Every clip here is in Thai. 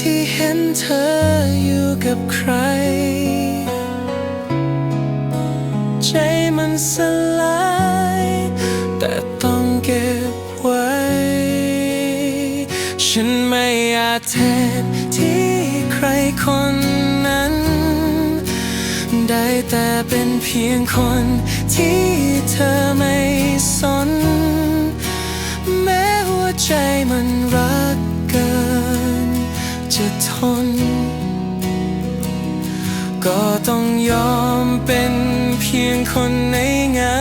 ที่เห็นเธออยู่กับใคร ใจมันสลาย แต่ต้องเก็บไว้ ฉันไม่อาจแทนที่ใครคนนั้น ได้แต่เป็นเพียงคนที่เธอไม่สน แม้หัวใจมันรัก น ก็ต้องยอมเป็นเพียงคนในเงา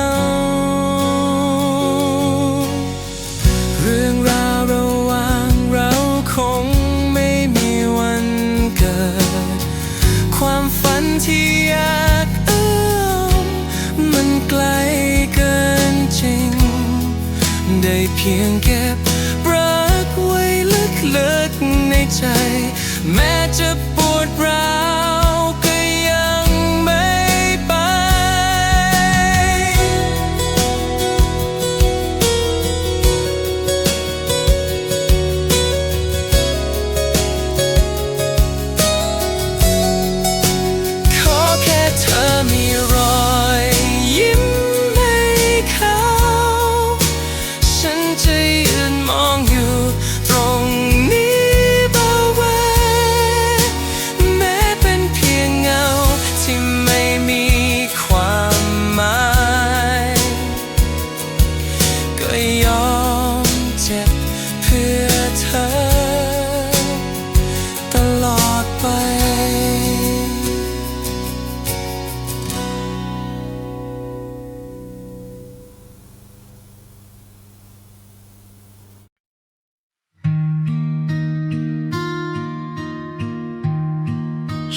เรื่องราวระหว่างเราคงไม่มีวันเกิด ความฝันที่อยากเอื้อมมันไกลเกินจริง ได้เพียงเก็บรักไว้ลึกๆในใจ แม้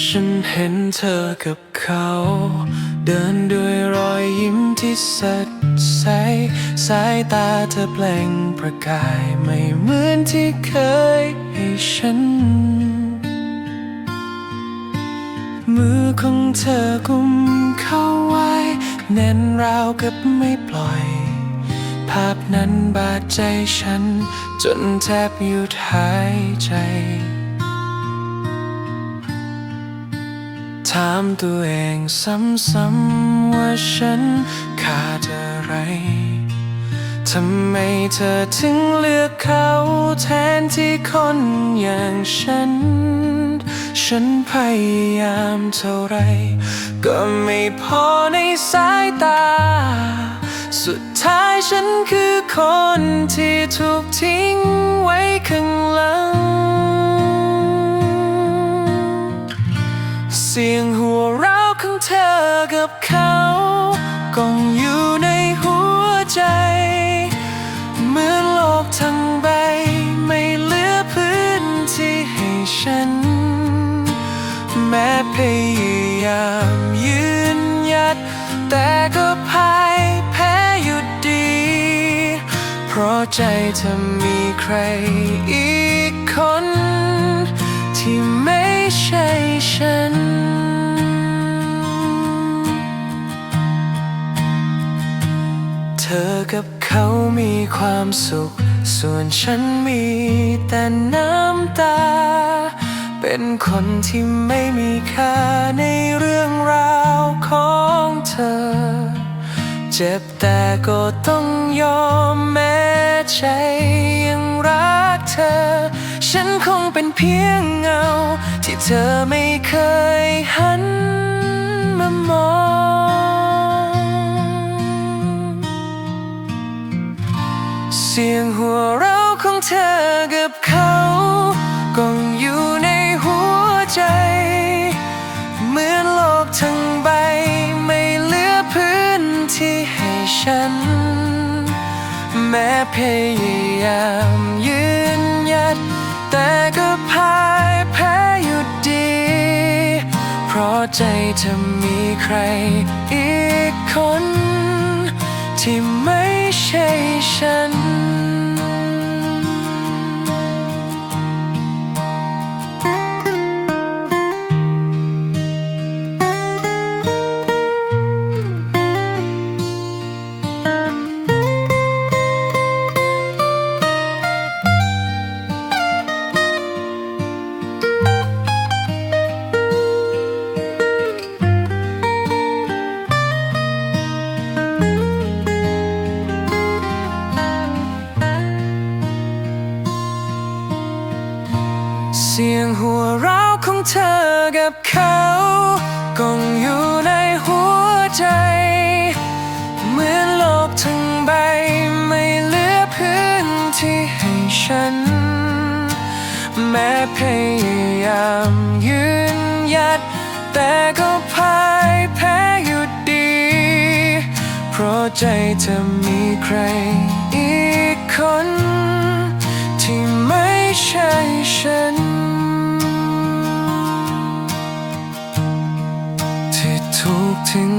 ฉันเห็นเธอกับเขา เดินด้วยรอยยิ้มที่สดใส สายตาเธอเปล่งประกายไม่เหมือนที่เคยให้ฉัน มือของเธอกุมเข้าไว้ แน่นราวกับไม่ปล่อย ภาพนั้นบาดใจฉัน จนแทบหยุดหายใจามตัวเองซ้ำๆว่าฉันขาดอะไรทำไมเธอถึงเลือกเขาแทนที่คนอย่างฉัน ฉันพยายามเท่าไร ก็ไม่พอในสายตา สุดท้ายฉันคือคนที่ถูกทิ้งไว้ข้างหลัง สียงหัวเราะของเธอกับเขาก้องอยู่ในหัวใจ เหมือนโลกทั้งใบ ไม่เหลือพื้นที่ให้ฉัน แม้พยายามยืนหยัด แต่ก็พ่ายแพ้อยู่ดี เพราะใจเธอมีใครอีก ความสุข ส่วนฉันมีแต่น้ำตา เป็นคนที่ไม่มีค่าในเรื่องราวของเธอ เจ็บแต่ก็ต้องยอมแม้ใจยังรักเธอ ฉันคงเป็นเพียงเงา ที่เธอไม่เคยหันมามอง สียงหัวเราของเธอกับเขาก้องอยู่ในหัวใจ เหมือนโลกทั้งใบไม่เหลือพื้นที่ให้ฉัน แม้พยายามยืนหยัด แต่ก็พ่ายแพ้อยู่ดี เพราะใจเธอมีใครอีกคน ที่ไม่ใช่ฉัน ถูกทิ้ง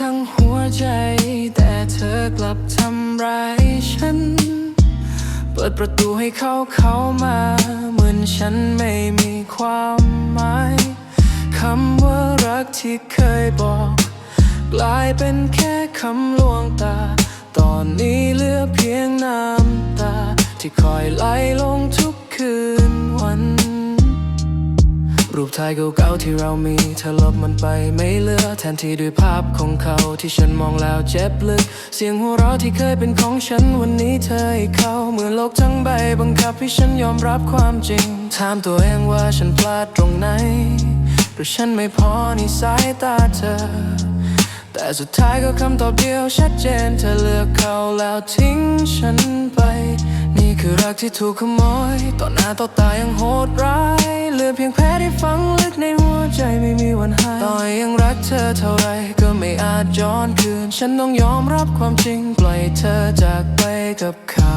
ทั้งหัวใจ แต่เธอกลับทำร้ายฉัน เปิดประตูให้เขาเข้ามา เหมือนฉันไม่มีความหมายคำว่ารักที่เคยบอก กลายเป็นแค่คำลวงตา ตอนนี้เหลือเพียงน้ำตา ที่คอยไหลลงทุก รูปถ่ายเก่าๆที่เรามีเธอลบมันไปไม่เหลือแทนที่ด้วยภาพของเขาที่ฉันมองแล้วเจ็บลึก เสียงหัวเราะที่เคยเป็นของฉันวันนี้เธอให้เขาเหมือนโลกทั้งใบบังคับให้ฉันยอมรับความจริง ถามตัวเองว่าฉันพลาดตรงไหนหรือฉันไม่พอในสายตาเธอ แต่สุดท้ายก็คำตอบเดียวชัดเจนเธอเลือกเขาแล้วทิ้งฉันไป คือรักที่ถูกขโมย ต่อหน้าต่อตายังโหดร้าย เหลือเพียงแผลที่ฝังลึกในหัวใจไม่มีวันหาย ต่อให้ยังรักเธอเท่าไรก็ไม่อาจย้อนคืน ฉันต้องยอมรับความจริง ปล่อยเธอจากไปกับเขา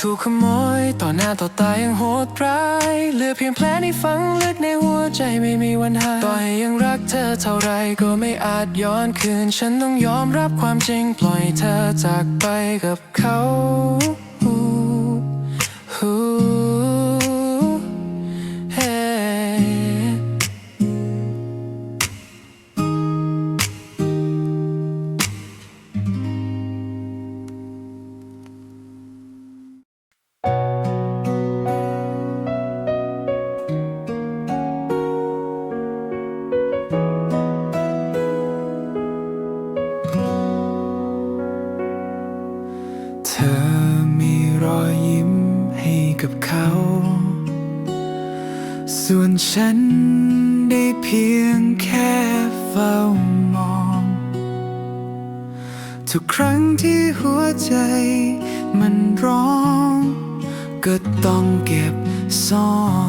ถูกขโมย ต่อหน้าต่อตายังโหดร้ายเหลือเพียงแผลที่ฝังลึกในหัวใจไม่มีวันหายต่อให้ยังรักเธอเท่าไรก็ไม่อาจย้อนคืน ฉันต้องยอมรับความจริงปล่อยเธอจากไปกับเขา ฉันได้เพียงแค่เฝ้ามอง ทุกครั้งที่หัวใจมันร้อง ก็ต้องเก็บซ่อน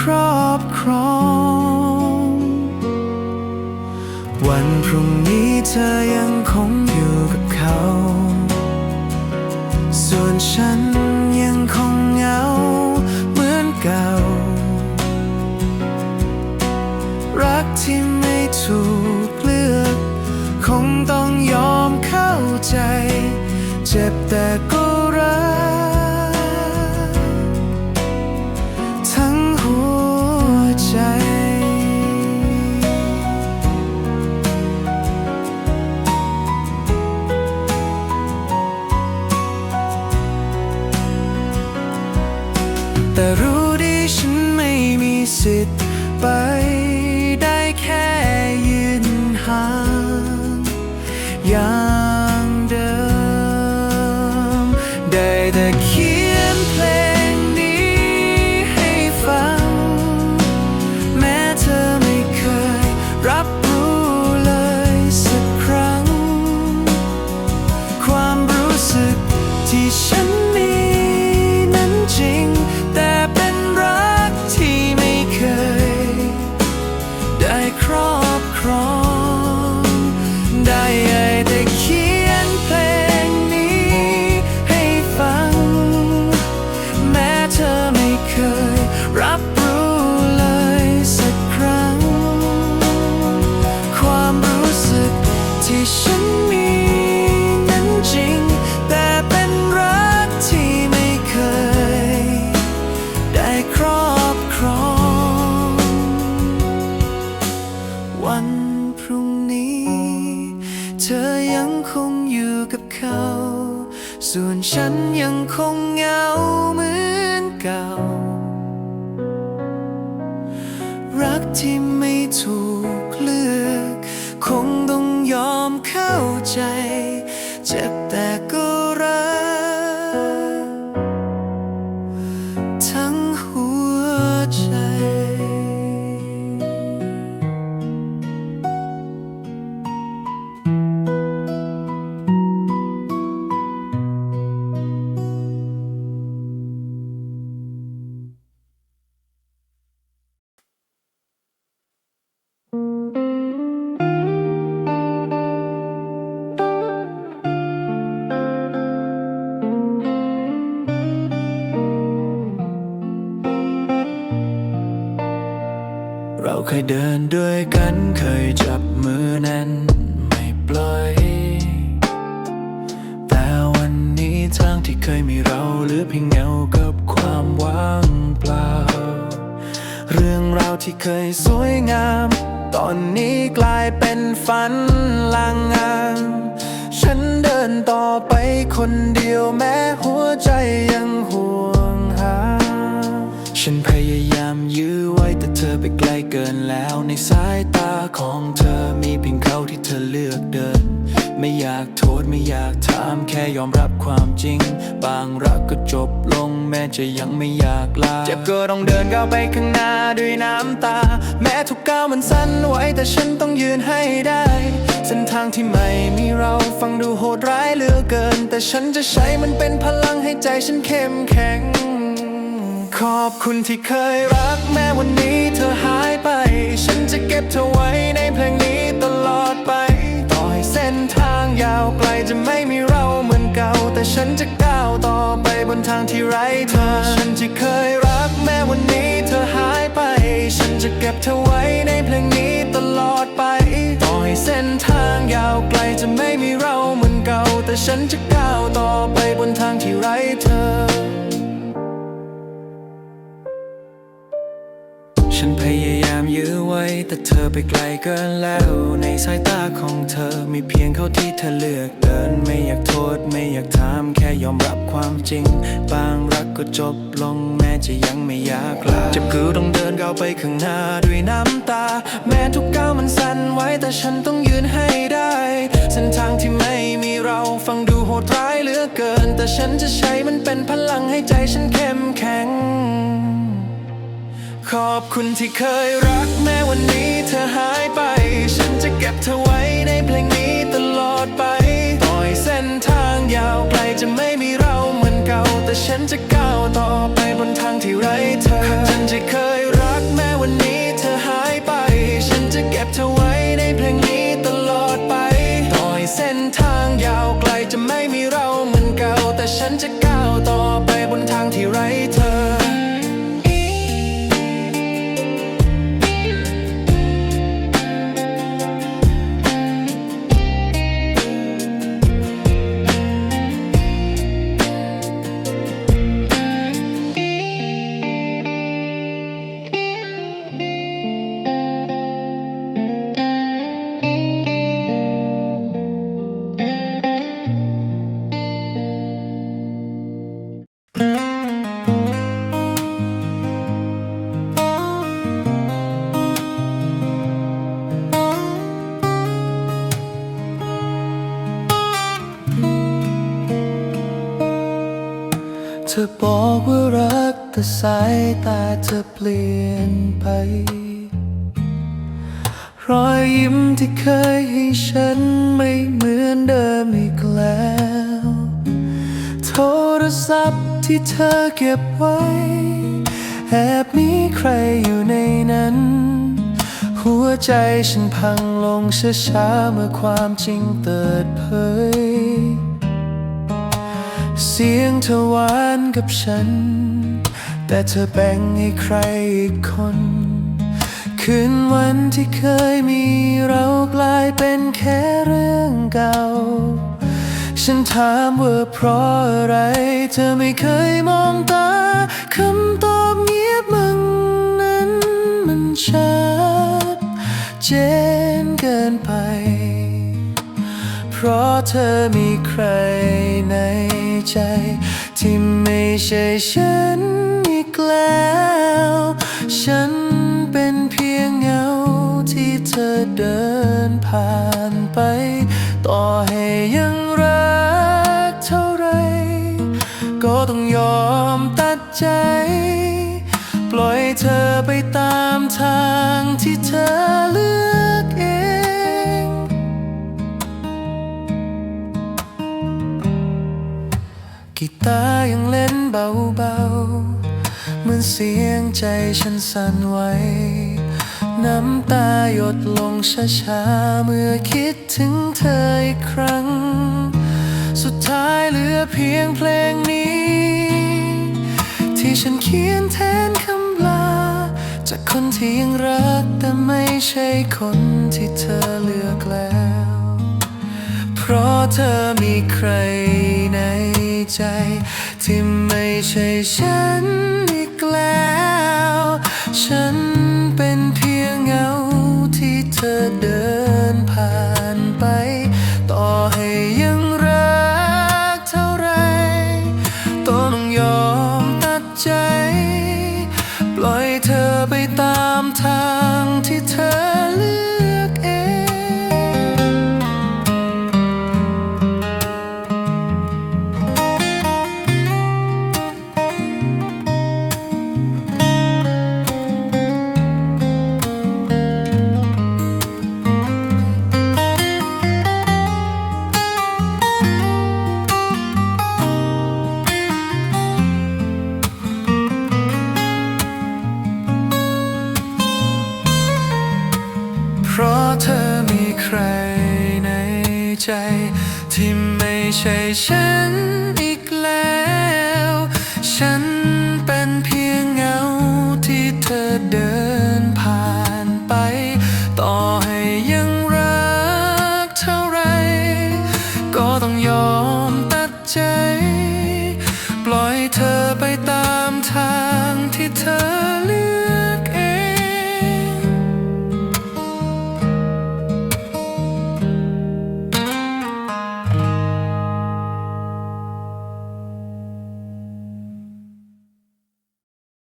ครอบครอง วันพรุ่งนี้เธอยัง ไป ธอยังคงอยู่กับเขา ส่วนฉันยังคงเหงา ยเดินด้วยกันเคยจับมือแน่นไม่ปล่อย แต่วันนี้ทางที่เคยมีเราหลือเพียงเงากับความว่างเปล่า เรื่องราวที่เคยสวยงาม ตอนนี้กลายเป็นฝันลางงานฉันเดินต่อไปคนเดียว ของเธอมีเพียงเขาที่เธอเลือกเดิน ไม่อยากโทษไม่อยากถามแค่ยอมรับความจริง บางรักก็จบลงแม้จะยังไม่อยากลา เจ็บก็ต้องเดินก้าวไปข้างหน้าด้วยน้ำตา แม้ทุกก้าวมันสั่นไหวแต่ฉันต้องยืนให้ได้ เส้นทางที่ไม่มีเราฟังดูโหดร้ายเหลือเกิน แต่ฉันจะใช้มันเป็นพลังให้ใจฉันเข้มแข็ง ขอบคุณที่เคยรักแม้วันนี้เธอหาย ฉันจะเก็บเธอไว้ในเพลงนี้ตลอดไป ต่อให้เส้นทางยาวไกลจะไม่มีเราเหมือนเก่า แต่ฉันจะก้าวต่อไปบนทางที่ไร้เธอ ฉันที่เคยรักแม้วันนี้เธอหายไป ฉันจะเก็บเธอไว้ในเพลงนี้ตลอดไป ต่อให้เส้นทางยาวไกลจะไม่มีเราเหมือนเก่า แต่ฉันจะก้าวต่อไปบนทางที่ไร้เธอ ฉันพยายามยื้อไว้ แต่เธอไปไกลเกินแล้ว ในสายตาของเธอมีเพียงเขาที่เธอเลือกเดิน ไม่อยากโทษ ไม่อยากถาม แค่ยอมรับความจริง บางรักก็จบลงแม้จะยังไม่อยากลาเจ็บคือต้องเดินก้าวไปข้างหน้าด้วยน้ำตา แม้ทุกก้าวมันสั่นไหวแต่ฉันต้องยืนให้ได้ เส้นทางที่ไม่มีเราฟังดูโหดร้ายเหลือเกิน แต่ฉันจะใช้มันเป็นพลังให้ใจฉันเข้มแข็ง ขอบคุณที่เคยรักแม้วันนี้เธอหายไป ฉันจะเก็บเธอไว้ในเพลงนี้ตลอดไป ต่อยเส้นทางยาวไกลจะไม่มีเราเหมือนเก่า แต่ฉันจะก้าวต่อไปบนทางที่ไร้เธอ ฉันจะเคย ธอบอกว่ารักแต่สายตาเธอเปลี่ยนไป รอยยิ้มที่เคยให้ฉันไม่เหมือนเดิมอีกแล้ว โทรศัพท์ที่เธอเก็บไว้ แอบมีใครอยู่ในนั้น หัวใจฉันพังลงช้าๆเมื่อความจริงเปิดเผย เสียงเธอหวานกับฉัน แต่เธอแบ่งให้ใครอีกคน คืนวันที่เคยมีเรากลายเป็นแค่เรื่องเก่า ฉันถามว่าเพราะอะไร เธอไม่เคยมองตาคำตอบเงียบมึงนั้นมันชัดเจนเกินไป ราะเธอมีใครในใจ ที่ไม่ใช่ฉันอีกแล้ว ฉันเป็นเพียงเงาที่เธอเดินผ่านไป ต่อให้ยังรักเท่าไร ก็ต้องยอมตัดใจ ปล่อยเธอไปตามทางที่เธอ ตายังเล่นเบาๆ เหมือนเสียงใจฉันสั่นไหว น้ำตาหยดลงช้าๆ เมื่อคิดถึงเธออีกครั้ง สุดท้ายเหลือเพียงเพลงนี้ ที่ฉันเขียนแทนคำลา จากคนที่ยังรักแต่ไม่ใช่คนที่เธอเลือกแล้ว เพราะเธอมีใครใน ใจ ที่ไม่ใช่ฉันอีกแล้ว ฉันเป็นเพียงเงาที่เธอเดินผ่าน ใจ ที่ไม่ใช่ฉันอีกแล้ว